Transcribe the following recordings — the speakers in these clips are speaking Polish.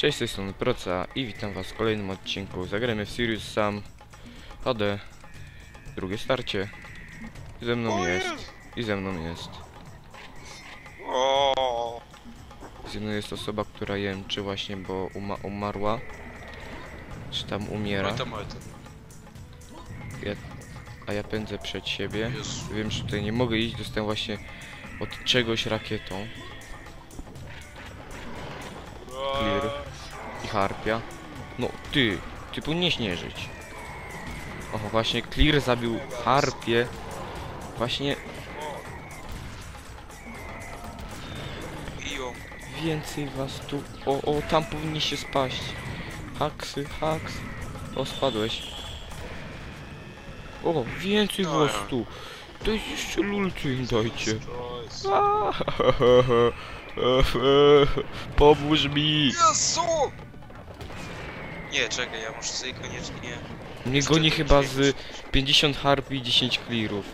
Cześć, z tej strony Proca i witam was w kolejnym odcinku. Zagramy w Sirius Sam HD. Drugie starcie. I ze mną jest. I ze mną jest. Ze mną jest osoba, która jęczy właśnie, bo uma umarła. Czy tam umiera. Tam. A ja pędzę przed siebie. Wiem, że tutaj nie mogę iść. Dostałem właśnie od czegoś rakietą. Harpia. No ty, ty powinieneś nie żyć. Oho, właśnie Clear zabił harpię. Właśnie więcej was tu. O, o, tam powinniście spaść. Haksy, haks. O, spadłeś. O, więcej No was tu. To jest jeszcze lulcy im dajcie. Pomóż mi! Jezu! Nie, czekaj, ja muszę sobie koniecznie... Mnie goni chyba z 50 harpi i 10 clearów.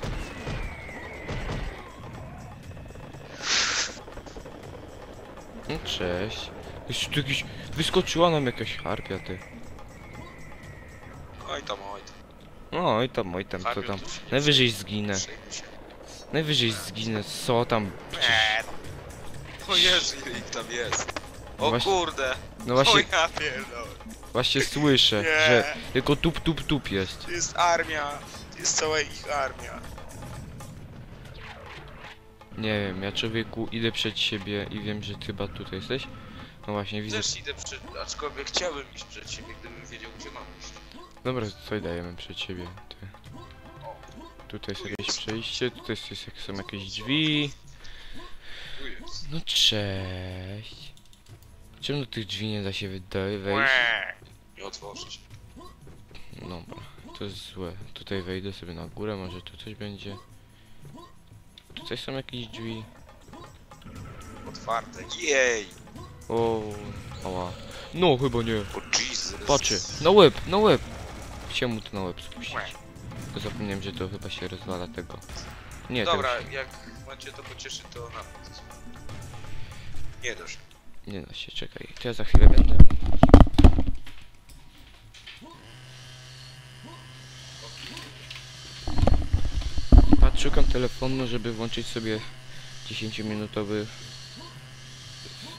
No cześć. Jeszcze tu jakiś... Wyskoczyła nam jakaś harpia, ty. Oj tam, oj tam. No i tam, oj tam, co tam. Najwyżej zginę. Najwyżej zginę, co tam? Przecież... Eee. O Jezu, ile ich tam jest. O Właśnie- kurde. No O właśnie, ja pierdolę. właśnie słyszę, Nie. że tylko tup, tup, tup jest. To jest armia. To jest cała ich armia. Nie wiem, ja człowieku idę przed siebie i wiem, że ty chyba tutaj jesteś. No właśnie, widzę. Też idę przed... Aczkolwiek chciałbym iść przed siebie, gdybym wiedział, gdzie mam iść. Dobra, co dajemy przed siebie? Ty. Tutaj jest jakieś przejście, tutaj jest, jak są jakieś drzwi. Tu jest. No cześć. Czemu do tych drzwi nie da się wyda- wejść? Nie otworzyć. Dobra, to jest złe. Tutaj wejdę sobie na górę, może tu coś będzie. Tutaj są jakieś drzwi. Otwarte. Jej! O, ała. No, chyba nie. O Jesus. Na łeb, na łeb. Chciałem mu to na łeb spuścić. To zapomniałem, że to chyba się rozwala tego. Nie, Dobra, jak macie to pocieszy, to na pewno. Nie dość. Nie da się, czekaj. To ja za chwilę będę. Patrz, szukam telefonu, żeby włączyć sobie 10-minutowy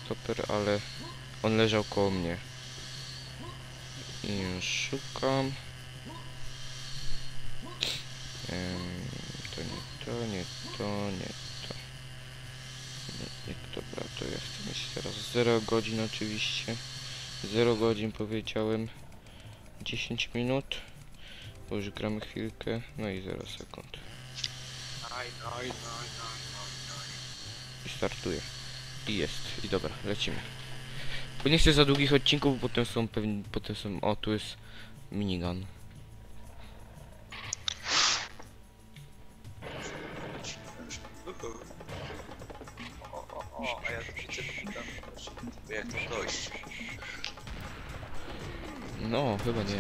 stoper, ale on leżał koło mnie. I szukam. Nie to, nie to, nie to. Nie, nie to, chcę mieć teraz 0 godzin oczywiście. 0 godzin powiedziałem. 10 minut. Bo już gramy chwilkę. No i 0 sekund. I startuję. I jest. I dobra, lecimy. Bo nie chcę za długich odcinków, bo potem są pewnie, potem są, o tu jest minigun. Jak tam dojść? No, chyba nie.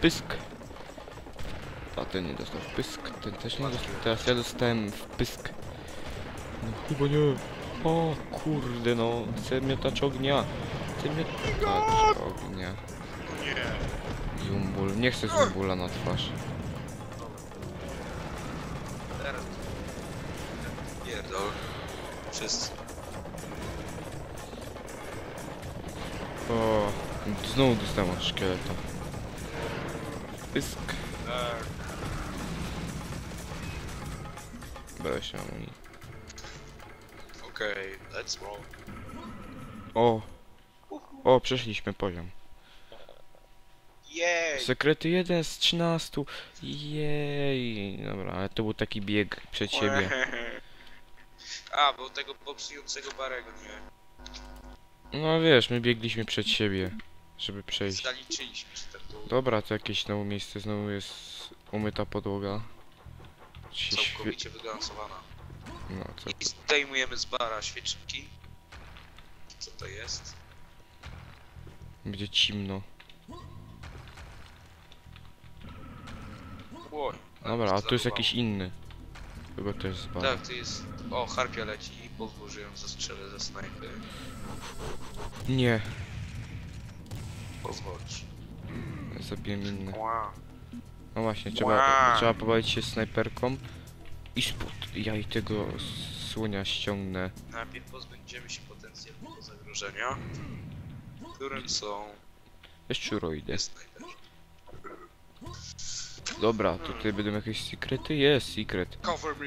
Pysk. A ten nie dostał pysk, ten też nie dostał. Teraz ja dostałem w pysk. No chyba nie. O kurde no, chcę miotacz ognia. Chcę miotacz ognia. Nie. Zumbul, nie chcę zumbula na twarz. Teraz. Pierdol. Wszyscy. O, znowu dostałem od szkieleta. Pysk. Weź mi. Okej, let's roll. O. O, przeszliśmy poziom. Jej! Sekrety 1 z 13. Jej. Dobra, ale to był taki bieg przed siebie. A, bo tego popsującego Barego nie No wiesz, my biegliśmy przed siebie, żeby przejść. zaliczyliśmy tak Dobra, to jakieś znowu miejsce, znowu jest umyta podłoga. Się świe... całkowicie wygalansowana. No, co? I zdejmujemy z bara świeczki. Co to jest? Będzie cimno. Dobra, a tu jest jakiś inny. Chyba też z bara. Tak, to jest... O, harpia leci. Że ją zastrzelę ze snajpy. Nie, Pozwolisz. zabiłem inne. Ła. No właśnie, trzeba, Wow. trzeba pobawić się snajperką. I spod, ja i tego słonia ściągnę. Najpierw pozbędziemy się potencjalnego zagrożenia, którym są Szczuroidy. snajperzy. Dobra, tutaj będą jakieś sekrety? Jest secret. Cover me!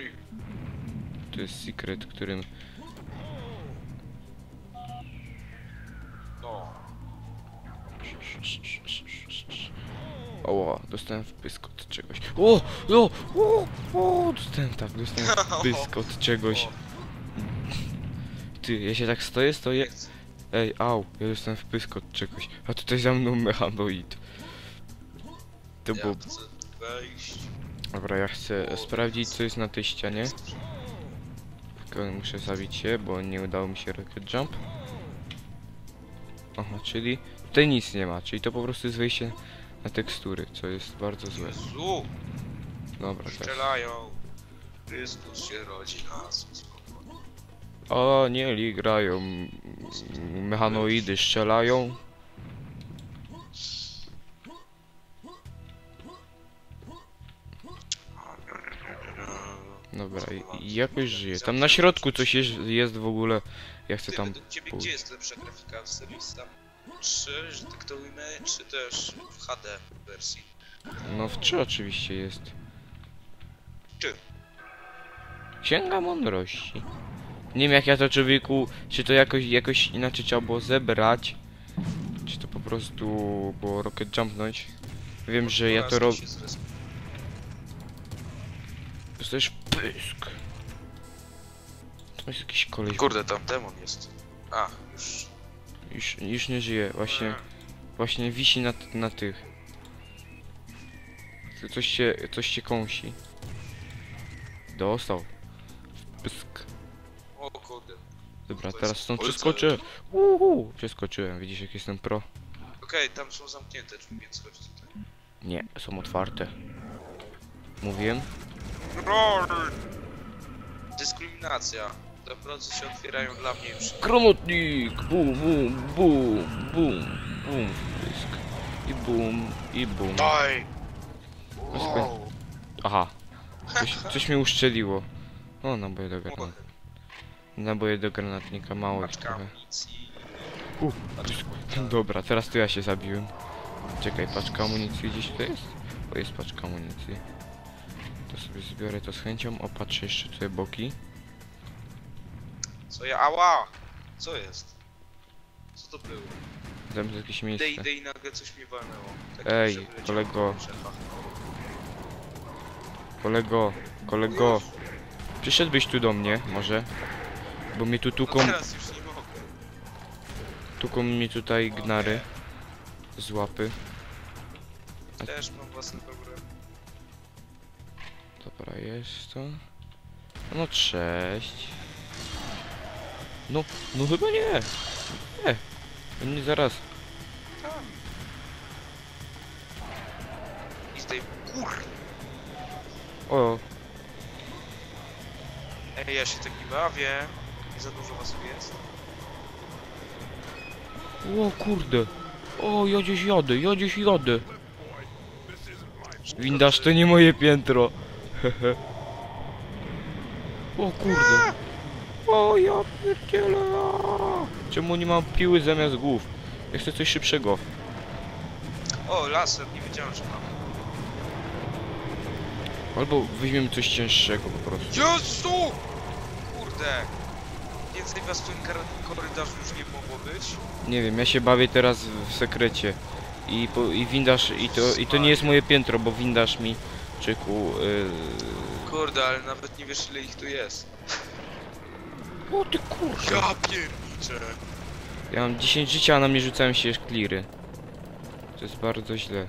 To jest secret, którym... Oła, dostałem wpysk od czegoś. O! O! O! O! Dostałem tak, dostałem wpysk od czegoś. Ty, ja się tak stoję, stoję. Ej, au, ja dostałem wpysk od czegoś. A tutaj za mną mechanoid. To było... Dobra, ja chcę sprawdzić co jest na tej ścianie. Tylko muszę zabić się, bo nie udało mi się rocket jump. Aha, czyli tutaj nic nie ma, czyli to po prostu jest wejście na tekstury, co jest bardzo złe. Jezu! Dobra, teraz. Strzelają! Chrystus się rodzi nas. O, nie, li grają. Mechanoidy strzelają. Jakoś żyje. Tam na środku coś jest, jest w ogóle. Ja chcę tam. według ciebie pójść. gdzie jest lepsza grafika w serii Sam 3, że tak to ujmę, czy też w HD wersji? No w 3 oczywiście jest. Czy? Księga mądrości. Nie wiem jak ja to człowieku, czy to jakoś, jakoś inaczej trzeba było zebrać, czy to po prostu było rocket jumpnąć. Wiem, że ja to robię. też pysk. To jest jakiś koleś. Kurde, tam demon jest. A, już. Już, już nie żyje, właśnie, właśnie wisi na, na tych. Coś się, coś się kąsi. Dostał. Pysk. O kurde. Dobra, To teraz jest stąd Polsce. przeskoczę. Uhu, przeskoczyłem, widzisz jak jestem pro? Okej, tam są zamknięte drzwi, więc chodź tutaj. Nie, są otwarte. Mówiłem? Dyskryminacja. Te procy się otwierają dla mnie już. Gromotnik! Bum, bum, bum, bum, bum. Pysk. I bum, i bum. Daj! Wow. Aha. Coś, coś mi uszczeliło. O, naboje do granat. Naboje do granatnika, mało ich trochę. Dobra, teraz to ja się zabiłem. Czekaj, paczka amunicji gdzieś tu jest? O, jest paczka amunicji. To sobie zbiorę to z chęcią, opatrzę jeszcze tutaj boki. Co ja? Ała! Co jest? Co to było? Tam jest jakieś Idę, miejsce. idę i nagle coś mi walnęło. Tak Ej, kolego. Kolego, kolego. Przyszedłbyś tu do mnie, może? Bo mnie tu No tuką, teraz już nie mogę. tuką mnie tutaj gnary. Z łapy. A- Też mam własny program. Dobra, jest to. No cześć. No, no chyba nie. Nie. Nie zaraz. I z tej... Kur... O, Ej, ja się tak nie bawię. Nie za dużo was tu jest. o kurde. O, ja gdzieś jadę, ja gdzieś jadę. Windasz, to nie moje piętro. O kurde. O, ja pierdzielę. Czemu nie mam piły zamiast głów? Ja chcę coś szybszego. O, laser, nie wiedziałem, że mam. Albo weźmiemy coś cięższego po prostu. Jezu! Kurde! Więcej was w tym korytarzu już nie mogło być. Nie wiem, ja się bawię teraz w sekrecie. I, po, i windasz, i to, i to nie jest moje piętro, bo windasz mi, czyku, yy... Kurde, ale nawet nie wiesz ile ich tu jest. O ty kurczę. Ja pierniczę! Ja mam 10 życia, a na mnie rzucają się kliry. To jest bardzo źle.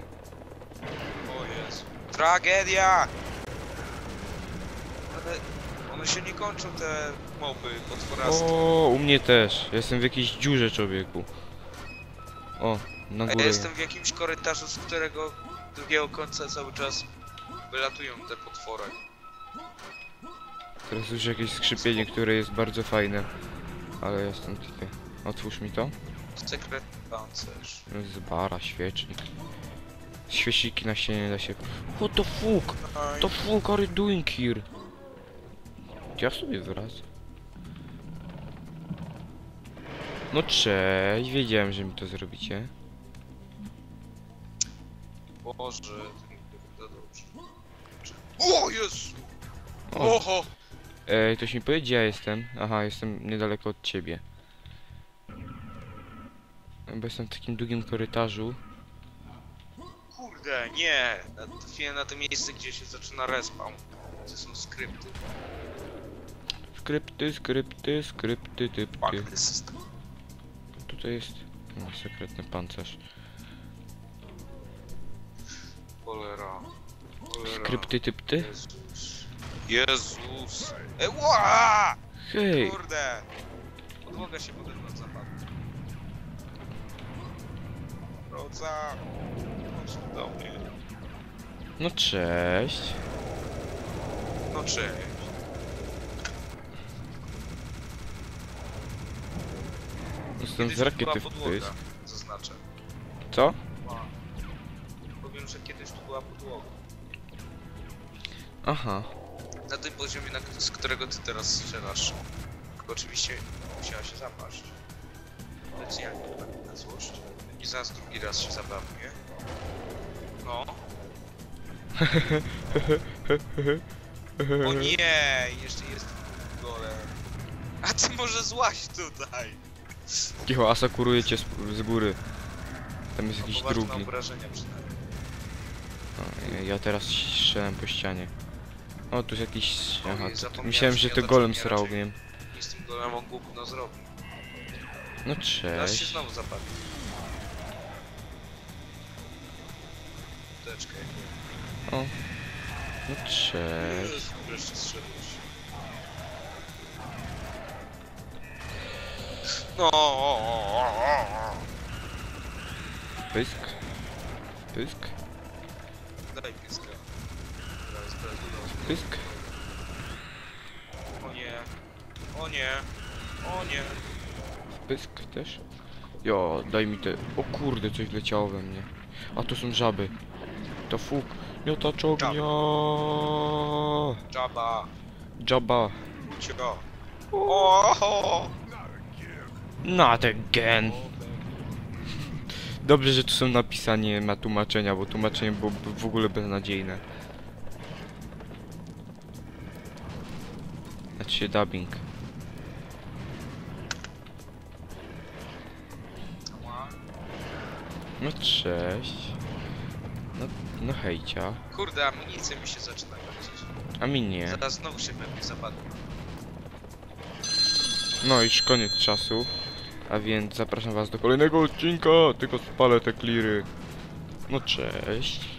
O Jezu. Tragedia! Ale one się nie kończą te moby potworasty. O, u mnie też. Ja jestem w jakiejś dziurze, człowieku. O, na A górę. ja jestem w jakimś korytarzu, z którego drugiego końca cały czas wylatują te potwory. Teraz już jakieś skrzypienie, które jest bardzo fajne. Ale jestem tutaj. Otwórz mi to. Sekretny pancerz. Z bara, świecznik. Świeciki na ścianie da się... What the fuck? The fuck are you doing here? Ja sobie wracam. No cześć, wiedziałem, że mi to zrobicie. Boże, to nie wygląda dobrze. O Jezu! O, Oho! Ej, ktoś mi powie, gdzie ja jestem? Aha, jestem niedaleko od ciebie. Bo jestem w takim długim korytarzu. Kurde, nie! Na- Trafiłem na to miejsce, gdzie się zaczyna respawn. Gdzie są skrypty. Skrypty, skrypty, skrypty, typty. Fakty system. Tutaj jest no, sekretny pancerz. Cholera. Cholera. Skrypty, typty? Jezus. Jezus! Hej! Kurde! Podłoga się pode mną zapadła. Roca! Chodź tu do mnie. No cześć. No cześć. Jestem z rakiety w podłoga, pysk. Zaznaczę. Co? Powiem, że kiedyś tu była podłoga. Aha. Na tym poziomie, na, z którego ty teraz strzelasz. Tylko oczywiście musiała się zapaść. Specjalnie tak na złość. I zaraz drugi raz się zabawnie. No. O nie! Jeszcze jest golem. A ty może złaś tutaj! Kicho, asakuruje cię z, z góry. Tam jest No, jakiś drugi. obrażenia przynajmniej. O, ja- ja teraz strzelam po ścianie. O, tu jest jakiś... Aha, to, zapomniałem, myślałem, że to to golem z raczej- rogiem. I z tym golem on gówno zrobił. No Teraz się cześć. znowu zapadł. Teczkę. No cześć. Jezu, wreszcie strzeliłeś. No. o, o, o, o. Pysk. Pysk. Pysk. O nie. O nie. O nie. Pysk też. Jo, daj mi te... O kurde, coś leciało we mnie. A to są żaby. To fuk. Miotacz ognia. Jabba. Jabba. Cio. O. Not again. Dobrze, że tu są napisanie na tłumaczenia, bo tłumaczenie byłoby w ogóle beznadziejne. Znaczy się dubbing. No cześć. No, no hejcia. Kurde, amunicja mi się zaczyna kończyć. A mi nie. Zaraz znowu się pewnie zapadnie. No już koniec czasu. A więc zapraszam was do kolejnego odcinka, tylko spalę te kliry. No cześć.